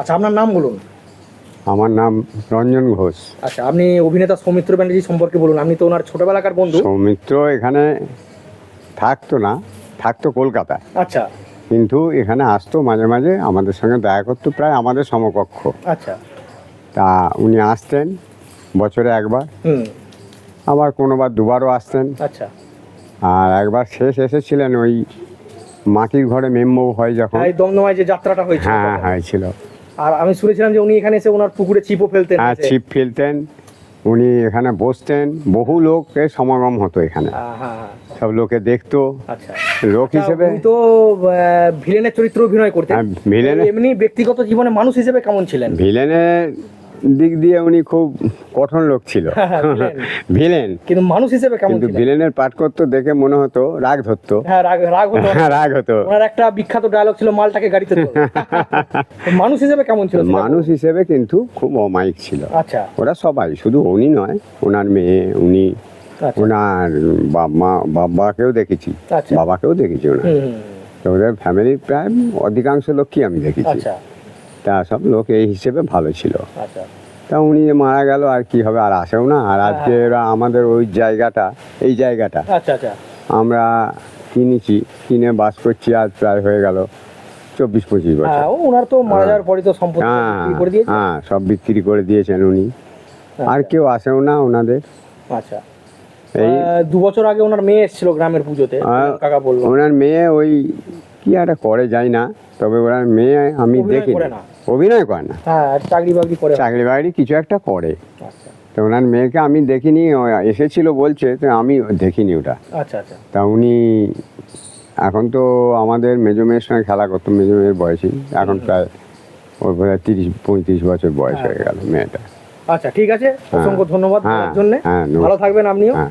আচ্ছা আপনার নাম বলুন। আমার নাম রঞ্জন ঘোষ। আচ্ছা আপনি অভিনেতা সৌমিত্র ব্যানার্জি সম্পর্কে বলুন। আপনি তো ওনার ছোটবেলাকার বন্ধু। সৌমিত্র এখানে থাকতো না থাকতো কলকাতায় আচ্ছা। কিন্তু এখানে আসতো মাঝে মাঝে আমাদের সঙ্গে দেখা করতো প্রায় আমাদের সমকক্ষ। আচ্ছা। তা উনি আসতেন বছরে একবার। আবার কোনোবার দুবারও আসতেন। আচ্ছা। আর একবার শেষ এসেছিলেন ওই মাটির ঘরে মেম্বউ হয় যখন। দমদমায় যে যাত্রাটা হয়েছিল হ্যাঁ। হয়েছিল। আর আমি শুনেছিলাম যে উনি এখানে এসে ওনার পুকুরে ছিপও ফেলতেন। হ্যাঁ। ছিপ ফেলতেন। উনি এখানে বসতেন। বহু লোকের সমাগম হতো এখানে। হ্যাঁ, হ্যাঁ, হ্যাঁ। সব লোকে দেখতো। আচ্ছা। লোক হিসেবে তো ভিলেনের চরিত্র অভিনয় করতেন। ভিলেন এমনি ব্যক্তিগত জীবনে মানুষ হিসেবে কেমন ছিলেন? ভিলেনের দিক দিয়ে উনি খুব কঠোর লোক ছিল। ভিলেন। কিন্তু মানুষ হিসেবে কেমন কিন্তু ভিলেনের পাঠ করতো দেখে মনে হতো রাগ ধরতো। হ্যাঁ রাগ রাগ হতো। হ্যাঁ, রাগ হতো। ওনার একটা বিখ্যাত ডায়লগ ছিল মালটাকে গাড়িতে মানুষ হিসেবে কেমন ছিল মানুষ হিসেবে কিন্তু খুব অমায়িক ছিল। আচ্ছা। ওরা সবাই শুধু উনি নয় ওনার মেয়ে উনি আচ্ছা। ওনার বাবা বাবাকেও দেখেছি। আচ্ছা। বাবাকেও দেখেছি ওনার। তো ওদের ফ্যামিলির প্রায় অধিকাংশ লোকই আমি দেখেছি। আচ্ছা। তা সব লোক এই হিসেবে ভালো ছিল। আচ্ছা। তা উনি যে মারা গেল আর কি হবে আর আসেও না। আর আজকে ওরা আমাদের ওই জায়গাটা এই জায়গাটা। আচ্ছা আচ্ছা। আমরা কিনেছি কিনে বাস করছি আজ প্রায় হয়ে গেল চব্বিশ পঁচিশ বছর। হ্যাঁ ওনার তো মারা যাওয়ার পরে তো সম্পত্তি হ্যাঁ হ্যাঁ সব বিক্রি করে দিয়েছেন উনি। আর। কেউ আসেও না ওনাদের। আচ্ছা। এই দু বছর আগে ওনার মেয়ে এসেছিল গ্রামের পুজোতে। কাকা বলল। ওনার মেয়ে ওই কি একটা করে যায় না তবে ওনার মেয়ে আমি দেখি অভিনয় করে না। হ্যাঁ চাকরি বাকরি করে চাকরি বাকরি কিছু একটা করে। আচ্ছা। তো ওনার মেয়েকে আমি দেখিনি এসেছিল বলছে তো আমি দেখিনি ওটা। আচ্ছা আচ্ছা। তা উনি এখন তো আমাদের মেজো মেয়ের সঙ্গে খেলা করতো মেজো মেয়ের বয়সী। এখন প্রায় ওর হয় তিরিশ পঁয়ত্রিশ বছর বয়স হয়ে। গেল মেয়েটা। আচ্ছা ঠিক আছে। অসংখ্য ধন্যবাদ হ্যাঁ, জন্য। হ্যাঁ, ভালো থাকবেন আপনিও। হ্যাঁ।